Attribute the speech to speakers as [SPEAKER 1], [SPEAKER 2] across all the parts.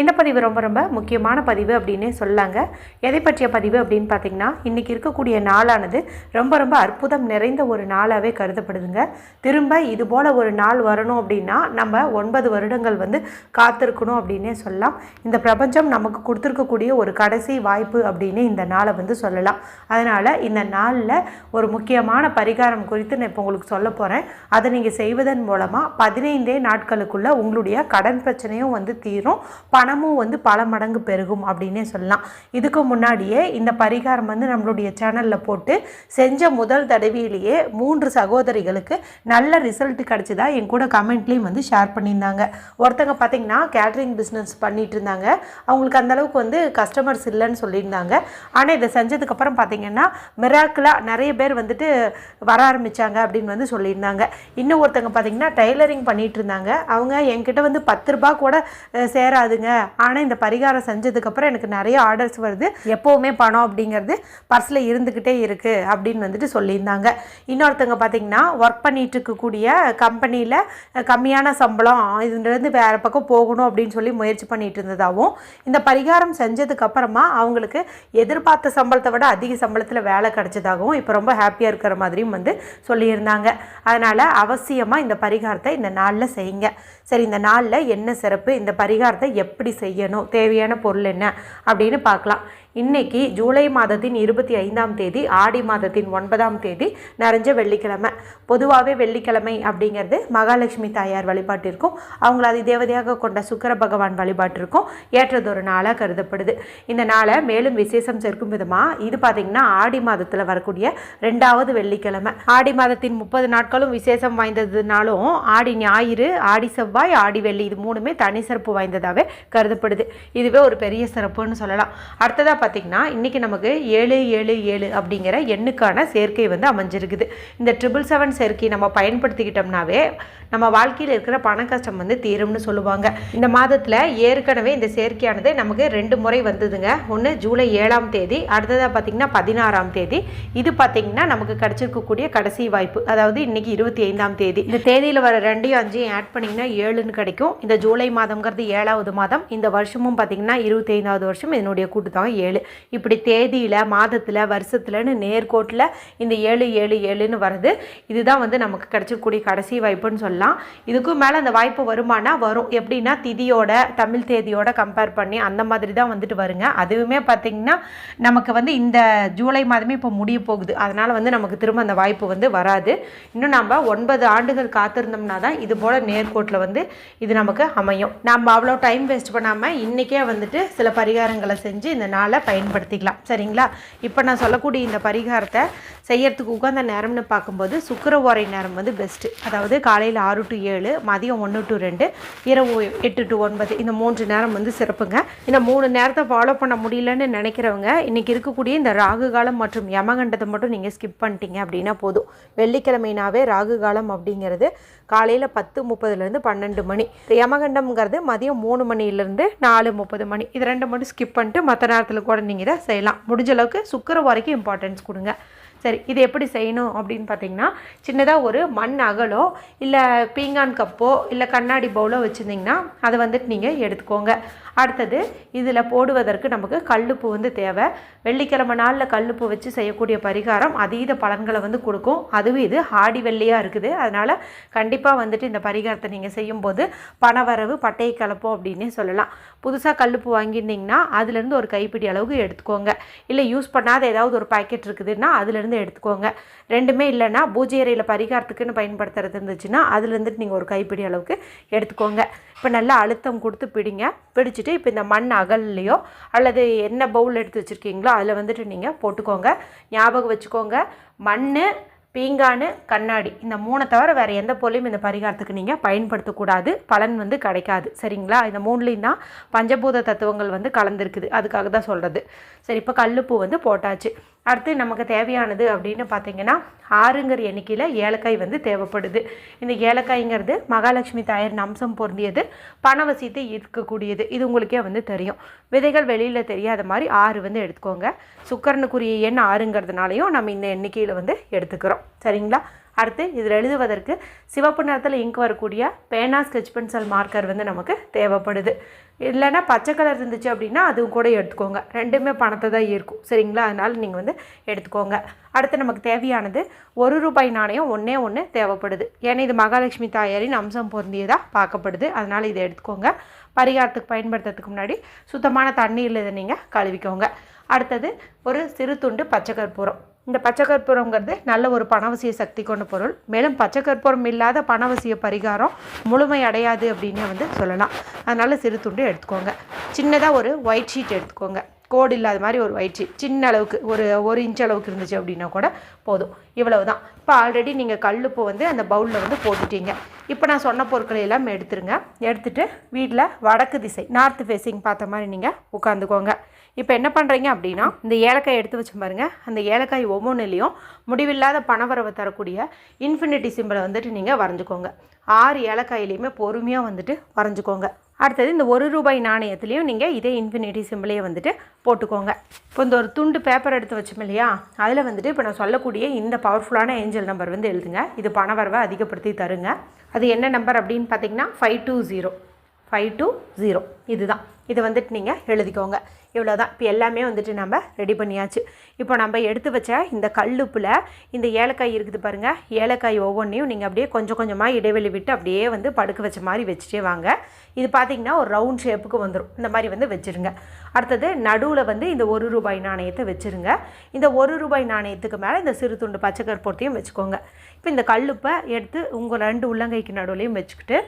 [SPEAKER 1] இந்த பதிவு ரொம்ப ரொம்ப முக்கியமான பதிவு அப்படின்னே சொல்லாங்க. எதை பற்றிய பதிவு அப்படின்னு பார்த்தீங்கன்னா இன்றைக்கி இருக்கக்கூடிய நாளானது ரொம்ப ரொம்ப அற்புதம் நிறைந்த ஒரு நாளாகவே கருதப்படுதுங்க. திரும்ப இது போல் ஒரு நாள் வரணும் அப்படின்னா நம்ம ஒன்பது வருடங்கள் வந்து காத்திருக்கணும் அப்படின்னே சொல்லலாம். இந்த பிரபஞ்சம் நமக்கு கொடுத்துருக்கக்கூடிய ஒரு கடைசி வாய்ப்பு அப்படின்னு இந்த நாளை வந்து சொல்லலாம். அதனால் இந்த நாளில் ஒரு முக்கியமான பரிகாரம் குறித்து நான் இப்போ உங்களுக்கு சொல்ல போகிறேன் அதை நீங்கள் செய்வதன் மூலமாக பதினைந்தே நாட்களுக்குள்ளே உங்களுடைய கடன் பிரச்சனையும் வந்து தீரும். பணமும் வந்து பல மடங்கு பெருகும் அப்படின்னே சொல்லலாம். இதுக்கு முன்னாடியே இந்த பரிகாரம் வந்து நம்மளுடைய சேனலில் போட்டு செஞ்ச முதல் தடவையிலேயே மூன்று சகோதரிகளுக்கு நல்ல ரிசல்ட் கிடச்சிதா என் கூட கமெண்ட்லேயும் வந்து ஷேர் பண்ணியிருந்தாங்க. ஒருத்தங்க பார்த்தீங்கன்னா கேட்ரிங் பிஸ்னஸ் பண்ணிகிட்டு இருந்தாங்க. அவங்களுக்கு அந்தளவுக்கு வந்து கஸ்டமர்ஸ் இல்லைன்னு சொல்லியிருந்தாங்க. ஆனால் இதை செஞ்சதுக்கப்புறம் பார்த்தீங்கன்னா மிராக்கிளாக நிறைய பேர் வந்துட்டு வர ஆரம்பித்தாங்க அப்படின்னு வந்து சொல்லியிருந்தாங்க. இன்னும் ஒருத்தங்க பார்த்திங்கன்னா டைலரிங் பண்ணிகிட்டு இருந்தாங்க. அவங்க என்கிட்ட வந்து பத்து ரூபா கூட சேராதுங்க. ஆனால் இந்த பரிகாரம் செஞ்சதுக்கப்புறம் எனக்கு நிறைய ஆர்டர்ஸ் வருது. எப்போவுமே பணம் அப்படிங்கிறது பர்ஸில் இருந்துக்கிட்டே இருக்குது அப்படின்னு வந்துட்டு சொல்லியிருந்தாங்க. இன்னொருத்தவங்க பார்த்தீங்கன்னா ஒர்க் பண்ணிகிட்டு இருக்கக்கூடிய கம்பெனியில் கம்மியான சம்பளம் இதுலேருந்து வேறு பக்கம் போகணும் அப்படின்னு சொல்லி முயற்சி பண்ணிட்டு இருந்ததாகவும் இந்த பரிகாரம் செஞ்சதுக்கப்புறமா அவங்களுக்கு எதிர்பார்த்த சம்பளத்தை விட அதிக சம்பளத்தில் வேலை கிடைச்சதாகவும் இப்போ ரொம்ப ஹாப்பியாக இருக்கிற மாதிரியும் வந்து சொல்லியிருந்தாங்க. அதனால் அவசியமாக இந்த பரிகாரத்தை இந்த நாளில் செய்யுங்க. சரி இந்த நாளில் என்ன சிறப்பு? இந்த பரிகாரத்தை எப்படி செய்யணும் தேவையான பொருள் என்ன அப்படின்னு பார்க்கலாம். இன்னைக்கு ஜூலை மாதத்தின் இருபத்தி ஐந்தாம் தேதி ஆடி மாதத்தின் ஒன்பதாம் தேதி நிறைஞ்ச வெள்ளிக்கிழமை. பொதுவாகவே வெள்ளிக்கிழமை அப்படிங்கிறது மகாலட்சுமி தாயார் வழிபாட்டிற்கும் அவங்கள அதி தேவதையாக கொண்ட சுக்கர பகவான் வழிபாட்டிற்கும் ஏற்றதொரு நாளாக கருதப்படுது. இந்த நாளை மேலும் விசேஷம் சேர்க்கும் விதமாக இது பார்த்திங்கன்னா ஆடி மாதத்தில் வரக்கூடிய ரெண்டாவது வெள்ளிக்கிழமை. ஆடி மாதத்தின் முப்பது நாட்களும் விசேஷம் வாய்ந்ததுனாலும் ஆடி ஞாயிறு ஆடி செவ்வாய் ஆடி வெள்ளி இது மூணுமே தனி சிறப்பு வாய்ந்ததாகவே கருதப்படுது. இதுவே ஒரு பெரிய சிறப்புன்னு சொல்லலாம். அடுத்ததாக பார்த்திங்கன்னா இன்றைக்கி நமக்கு ஏழு ஏழு ஏழு அப்படிங்கிற எண்ணுக்கான சேர்க்கை வந்து அமைஞ்சிருக்குது. இந்த ட்ரிபிள் செவன் சேர்க்கை நம்ம பயன்படுத்திக்கிட்டோம்னாவே நம்ம வாழ்க்கையில் இருக்கிற பண கஷ்டம் வந்து தீரும்னு சொல்லுவாங்க. இந்த மாதத்தில் ஏற்கனவே இந்த சேர்க்கையானது நமக்கு ரெண்டு முறை வந்ததுங்க. ஒன்று ஜூலை ஏழாம் தேதி அடுத்ததாக பார்த்திங்கன்னா பதினாறாம் தேதி. இது பார்த்திங்கன்னா நமக்கு கிடச்சிருக்கக்கூடிய கடைசி வாய்ப்பு. அதாவது இன்னைக்கு இருபத்தி ஐந்தாம் தேதி. இந்த தேதியில் வர ரெண்டையும் அஞ்சையும் ஆட் பண்ணிங்கன்னா ஏழுன்னு கிடைக்கும். இந்த ஜூலை மாதம்ங்கிறது ஏழாவது மாதம். இந்த வருஷமும் பார்த்திங்கன்னா இருபத்தி ஐந்தாவது வருஷம். என்னுடைய கூட்டுத்தொகை ஏழு. இப்படி தேதியில் மாதத்தில் வருஷத்துலன்னு நேர்கோட்டில் இந்த ஏழு ஏழு ஏழுன்னு வருது இதுதான் வந்து நமக்கு கிடச்சிருக்கக்கூடிய கடைசி வாய்ப்புன்னு சொல்லலாம். இதுக்கும் மேலே அந்த வாய்ப்பு வருமானா வரும். எப்படின்னா திதியோட தமிழ் தேதியோட கம்பேர் பண்ணி அந்த மாதிரி தான் வந்துட்டு வருங்க. அதுவுமே பார்த்திங்கன்னா நமக்கு வந்து இந்த ஜூலை மாதமே இப்போ முடிய போகுது. அதனால் வந்து நமக்கு திரும்ப அந்த வாய்ப்பு வந்து வராது. இன்னும் நம்ம ஒன்பது ஆண்டுகள் காத்திருந்தோம்னா தான் இது போல் நேர்கோட்டில் வந்து இது நமக்கு அமையும். நம்ம அவ்வளோ டைம் வேஸ்ட் பண்ணாமல் இன்றைக்கே வந்துட்டு சில பரிகாரங்களை செஞ்சு இந்த நாளை பயன்படுத்திக்கலாம். சரிங்களா? இப்போ நான் சொல்லக்கூடிய இந்த பரிகாரத்தை செய்யறதுக்கு உகந்த நேரம்னு பார்க்கும்போது சுக்கிர ஓரை நேரம் வந்து பெஸ்ட்டு அதாவது காலையில் ஆறு டு ஏழு மதியம் ஒன்று டு ரெண்டு இரவு எட்டு டு ஒன்பது. இந்த மூன்று நேரம் வந்து சிறப்புங்க. இந்த மூணு நேரத்தை ஃபாலோ பண்ண முடியலன்னு நினைக்கிறவங்க இன்றைக்கி இருக்கக்கூடிய இந்த ராகு காலம் மற்றும் யமகண்டத்தை மட்டும் நீங்கள் ஸ்கிப் பண்ணிட்டீங்க அப்படின்னா போதும். வெள்ளிக்கிழமைனாவே ராகு காலம் அப்படிங்கிறது காலையில் பத்து முப்பதுலேருந்து பன்னெண்டு மணி. யமகண்டம்ங்கிறது மதியம் மூணு மணிலேருந்து நாலு முப்பது மணி. இது ரெண்டு மட்டும் ஸ்கிப் பண்ணிட்டு மற்ற நேரத்தில் கூட நீங்கள் இதை செய்யலாம். முடிஞ்ச அளவுக்கு சுக்கர வரைக்கும் இம்பார்ட்டன்ஸ் கொடுங்க. சரி இது எப்படி செய்யணும் அப்படின்னு பார்த்தீங்கன்னா சின்னதாக ஒரு மண் அகலோ இல்லை பீங்கான் கப்போ இல்லை கண்ணாடி பவுலோ வச்சுருந்திங்கன்னா அதை வந்துட்டு நீங்கள் எடுத்துக்கோங்க. அடுத்தது இதில் போடுவதற்கு நமக்கு கல்லுப்பு வந்து தேவை. வெள்ளிக்கிழமை நாளில் கல்லுப்பு வச்சு செய்யக்கூடிய பரிகாரம் அதீத பலன்களை வந்து கொடுக்கும். அதுவும் இது ஆடி வெள்ளியாக இருக்குது. அதனால் கண்டிப்பாக வந்துட்டு இந்த பரிகாரத்தை நீங்கள் செய்யும்போது பணவரவு பட்டையை கலப்போம் அப்படின்னே சொல்லலாம். புதுசாக கல்லுப்பு வாங்கியிருந்தீங்கன்னா அதுலேருந்து ஒரு கைப்பிடி அளவுக்கு எடுத்துக்கோங்க. இல்லை யூஸ் பண்ணாத ஏதாவது ஒரு பாக்கெட் இருக்குதுன்னா அதுலேருந்து எடுத்துக்கோங்க. ரெண்டுமே இல்லைன்னா பூஜை அறையில் பரிகாரத்துக்குன்னு பயன்படுத்துறது இருந்துச்சுன்னா அதுலேருந்துட்டு நீங்கள் ஒரு கைப்பிடி அளவுக்கு எடுத்துக்கோங்க. இப்போ நல்லா அழுத்தம் கொடுத்து பிடிங்க. பிடிச்சிட்டு இப்போ இந்த மண் அகல்லையோ அல்லது என்ன பவுல் எடுத்து வச்சுருக்கீங்களோ அதில் வந்துட்டு நீங்கள் போட்டுக்கோங்க. ஞாபகம் வச்சுக்கோங்க. மண் பீங்கானு கண்ணாடி. இந்த மூணை தவிர வேறு எந்த பொருளையும் இந்த பரிகாரத்துக்கு நீங்கள் பயன்படுத்தக்கூடாது. பலன் வந்து கிடைக்காது. சரிங்களா? இந்த மூணுலேயும் தான் பஞ்சபூத தத்துவங்கள் வந்து கலந்துருக்குது. அதுக்காக தான் சொல்கிறது சரி இப்போ கல்லுப்பூ வந்து போட்டாச்சு. அடுத்து நமக்கு தேவையானது அப்படின்னு பார்த்தீங்கன்னா ஆறுங்கிற எண்ணிக்கையில் ஏலக்காய் வந்து தேவைப்படுது. இந்த ஏலக்காய்ங்கிறது மகாலட்சுமி தாயர் அம்சம் பொருந்தியது. பணவசியத்தை ஈர்க்கக்கூடியது இது உங்களுக்கே வந்து தெரியும். விதைகள் வெளியில் தெரியாத மாதிரி ஆறு வந்து எடுத்துக்கோங்க. சுக்கரனுக்குரிய எண் ஆறுங்கிறதுனாலையும் நம்ம இந்த எண்ணிக்கையில் வந்து எடுத்துக்கிறோம். சரிங்களா? அடுத்து இதில் எழுதுவதற்கு சிவப்பு நிறத்தில் இங்க் வரக்கூடிய பேனா ஸ்கெச் பென்சில் மார்க்கர் வந்து நமக்கு தேவைப்படுது. இல்லைன்னா பச்சை கலர் இருந்துச்சு அப்படின்னா அதுவும் கூட எடுத்துக்கோங்க. ரெண்டுமே பணத்தை தான் இருக்கும் சரிங்களா? அதனால் நீங்கள் வந்து எடுத்துக்கோங்க. அடுத்து நமக்கு தேவையானது ஒரு ரூபாய் நாணயம் ஒன்றே ஒன்று தேவைப்படுது. ஏன்னா இது மகாலட்சுமி தாயாரின் அம்சம் பொருந்தியதாக பார்க்கப்படுது. அதனால் இதை எடுத்துக்கோங்க. பரிகாரத்துக்கு பயன்படுத்துறதுக்கு முன்னாடி சுத்தமான தண்ணீரில் இதை நீங்கள் கழுவிக்கோங்க. அடுத்தது ஒரு சிறு துண்டு பச்சை கற்பூரம். இந்த பச்சை கற்பூரங்கிறது நல்ல ஒரு பணவசிய சக்தி கொண்ட பொருள். மேலும் பச்சை கற்பூரம் இல்லாத பணவசிய பரிகாரம் முழுமை அடையாது அப்படின்னு வந்து சொல்லலாம். அதனால் சிறு துண்டு எடுத்துக்கோங்க. சின்னதாக ஒரு ஒயிட் ஷீட் எடுத்துக்கோங்க. கோடு இல்லாத மாதிரி ஒரு ஒயிட் ஷீட் சின்ன அளவுக்கு ஒரு ஒரு இன்ச் அளவுக்கு இருந்துச்சு அப்படின்னா கூட போதும். இவ்வளவு தான் இப்போ ஆல்ரெடி நீங்கள் கல்லுப்பு வந்து அந்த பவுலில் வந்து போட்டுட்டீங்க. இப்போ நான் சொன்ன பொருட்களை எல்லாம் எடுத்துருங்க. எடுத்துகிட்டு வீட்டில் வடக்கு திசை நார்த் ஃபேஸிங் பார்த்த மாதிரி நீங்கள் உட்காந்துக்கோங்க இப்போ என்ன பண்ணுறீங்க அப்படின்னா இந்த ஏலக்காய் எடுத்து வச்சு பாருங்கள் அந்த ஏலக்காய் ஒவ்வொன்றுலேயும் முடிவில்லாத பணவரவை தரக்கூடிய இன்ஃபினிட்டி சிம்பிளை வந்துட்டு நீங்கள் வரைஞ்சிக்கோங்க. ஆறு ஏலக்காயிலையுமே பொறுமையாக வந்துட்டு வரைஞ்சிக்கோங்க. அடுத்தது இந்த ஒரு ரூபாய் நாணயத்துலேயும் நீங்கள் இதே இன்ஃபினிட்டி சிம்பிளையே வந்துட்டு போட்டுக்கோங்க. இப்போ இந்த ஒரு துண்டு பேப்பர் எடுத்து வச்சோம் இல்லையா? அதில் வந்துட்டு இப்போ நான் சொல்லக்கூடிய இந்த பவர்ஃபுல்லான ஏஞ்சல் நம்பர் வந்து எழுதுங்க. இது பணவரவை அதிகப்படுத்தி தருங்க. அது என்ன நம்பர் அப்படின்னு பார்த்தீங்கன்னா five two zero five two zero இதுதான். இதை வந்துட்டு நீங்கள் எழுதிக்கோங்க. இவ்வளோ தான் இப்போ எல்லாமே வந்துட்டு நம்ம ரெடி பண்ணியாச்சு. இப்போ நம்ம எடுத்து வச்ச இந்த கல்லுப்பில் இந்த ஏலக்காய் இருக்குது பாருங்கள் ஏலக்காய் ஒவ்வொன்றையும் நீங்கள் அப்படியே கொஞ்சம் கொஞ்சமாக இடைவெளி விட்டு அப்படியே வந்து படுக்க வச்ச மாதிரி வச்சுட்டே வாங்க. இது பார்த்திங்கன்னா ஒரு ரவுண்ட் ஷேப்புக்கு வந்துடும் இந்த மாதிரி வந்து வச்சுருங்க. அடுத்தது நடுவில் வந்து இந்த ஒரு ரூபாய் நாணயத்தை வச்சுருங்க. இந்த ஒரு ரூபாய் நாணயத்துக்கு மேலே இந்த சிறு துண்டு பச்சை கற்பூரத்தையும் வச்சுக்கோங்க. இப்போ இந்த கல்லுப்பை எடுத்து உங்கள் ரெண்டு உள்ளங்கைக்கு நடுவுலையும் வச்சுக்கிட்டு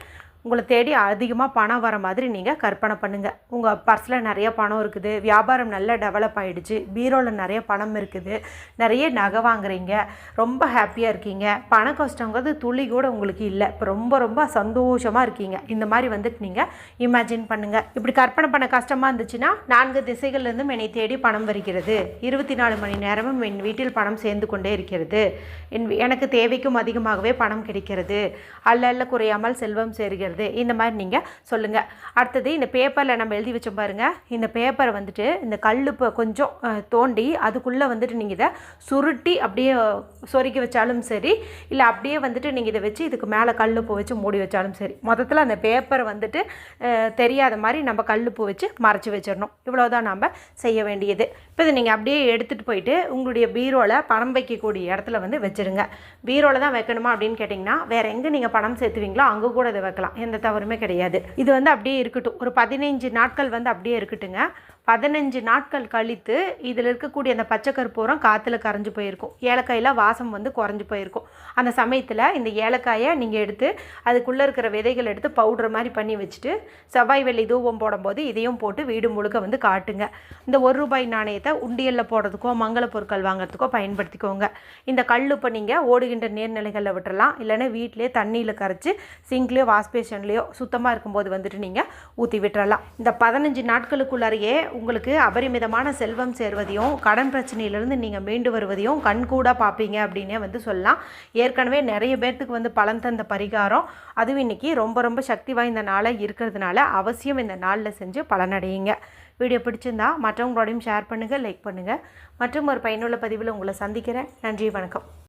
[SPEAKER 1] உங்களை தேடி அதிகமாக பணம் வர மாதிரி நீங்கள் கற்பனை பண்ணுங்கள் உங்கள் பர்ஸில் நிறைய பணம் இருக்குது. வியாபாரம் நல்லா டெவலப் ஆகிடுச்சு பீரோவில் நிறைய பணம் இருக்குது. நிறைய நகை வாங்குறீங்க. ரொம்ப ஹாப்பியாக இருக்கீங்க. பண கஷ்டங்கிறது துளி கூட உங்களுக்கு இல்லை. இப்போ ரொம்ப ரொம்ப சந்தோஷமாக இருக்கீங்க. இந்த மாதிரி வந்துட்டு நீங்கள் இமேஜின் பண்ணுங்கள் இப்படி கற்பனை பண்ண கஷ்டமாக இருந்துச்சுன்னா நான்கு திசைகள்லேருந்தும் என்னை தேடி பணம் வருகிறது. இருபத்தி நாலு மணி நேரமும் என் வீட்டில் பணம் சேர்ந்து கொண்டே இருக்கிறது. என் எனக்கு தேவைக்கும் அதிகமாகவே பணம் கிடைக்கிறது. அல்ல அல்ல குறையாமல் செல்வம் சேர்கிறது. செய்கிறது இந்த மாதிரி நீங்கள் சொல்லுங்கள் அடுத்தது இந்த பேப்பரில் நம்ம எழுதி வச்சோம் பாருங்கள் இந்த பேப்பரை வந்துட்டு இந்த கல்லுப்பை கொஞ்சம் தோண்டி அதுக்குள்ளே வந்துட்டு நீங்கள் இதை சுருட்டி அப்படியே சொருக்கி வச்சாலும் சரி இல்லை அப்படியே வந்துட்டு நீங்கள் இதை வச்சு இதுக்கு மேலே கல்லுப்பு வச்சு மூடி வச்சாலும் சரி. மொத்தத்தில் அந்த பேப்பரை வந்துட்டு தெரியாத மாதிரி நம்ம கல்லுப்பு வச்சு மறைச்சி வச்சிடணும். இவ்வளோதான் நம்ம செய்ய வேண்டியது. இப்போ இதை நீங்கள் அப்படியே எடுத்துகிட்டு போயிட்டு உங்களுடைய பீரோவில் பணம் வைக்கக்கூடிய இடத்துல வந்து வச்சுருங்க. பீரோவில் தான் வைக்கணுமா அப்படின்னு கேட்டிங்கன்னா வேறு எங்கே நீங்கள் பணம் சேர்த்துவீங்களோ அங்கே கூட இதை வைக்கலாம். எந்த தவறுமே கிடையாது. இது வந்து அப்படியே இருக்கட்டும். ஒரு பதினைஞ்சு நாட்கள் வந்து அப்படியே இருக்கட்டுங்க. பதினஞ்சு நாட்கள் கழித்து இதில் இருக்கக்கூடிய அந்த பச்சை கற்பூரம் காற்றுல கரைஞ்சி போயிருக்கும். ஏலக்காயில் வாசம் வந்து குறைஞ்சி போயிருக்கும். அந்த சமயத்தில் இந்த ஏலக்காயை நீங்கள் எடுத்து அதுக்குள்ளே இருக்கிற விதைகள் எடுத்து பவுட்ரு மாதிரி பண்ணி வச்சுட்டு செவ்வாய் வெள்ளி தூபம் போடும்போது இதையும் போட்டு வீடு முழுக்க வந்து காட்டுங்க. இந்த ஒரு ரூபாய் நாணயத்தை உண்டியலில் போடுறதுக்கோ மங்கள பொருட்கள் வாங்குறதுக்கோ பயன்படுத்திக்கோங்க. இந்த கல் இப்போ நீங்கள் ஓடுகின்ற நீர்நிலைகளில் விட்டுறலாம். இல்லைன்னா வீட்டிலே தண்ணியில் கரைச்சி சிங்க்லேயோ வாஷ்பேஷன்லேயோ சுத்தமாக இருக்கும்போது வந்துட்டு நீங்கள் ஊற்றி விட்டுறலாம். இந்த பதினஞ்சு நாட்களுக்குள்ளாரையே உங்களுக்கு அபரிமிதமான செல்வம் சேர்வதையும் கடன் பிரச்சனையிலேருந்து நீங்கள் மீண்டு வருவதையும் கண்கூடாக பார்ப்பீங்க அப்படின்னே வந்து சொல்லலாம். ஏற்கனவே நிறைய பேர்த்துக்கு வந்து பலன் தந்த பரிகாரம். அதுவும் இன்றைக்கி ரொம்ப ரொம்ப சக்தி வாய்ந்த நாளாக இருக்கிறதுனால அவசியம் இந்த நாளில் செஞ்சு பலனடையுங்க. வீடியோ பிடிச்சிருந்தா மற்றவங்களோடையும் ஷேர் பண்ணுங்கள் லைக் பண்ணுங்கள் மற்றும் ஒரு பயனுள்ள பதிவில் உங்களை சந்திக்கிறேன். நன்றி வணக்கம்.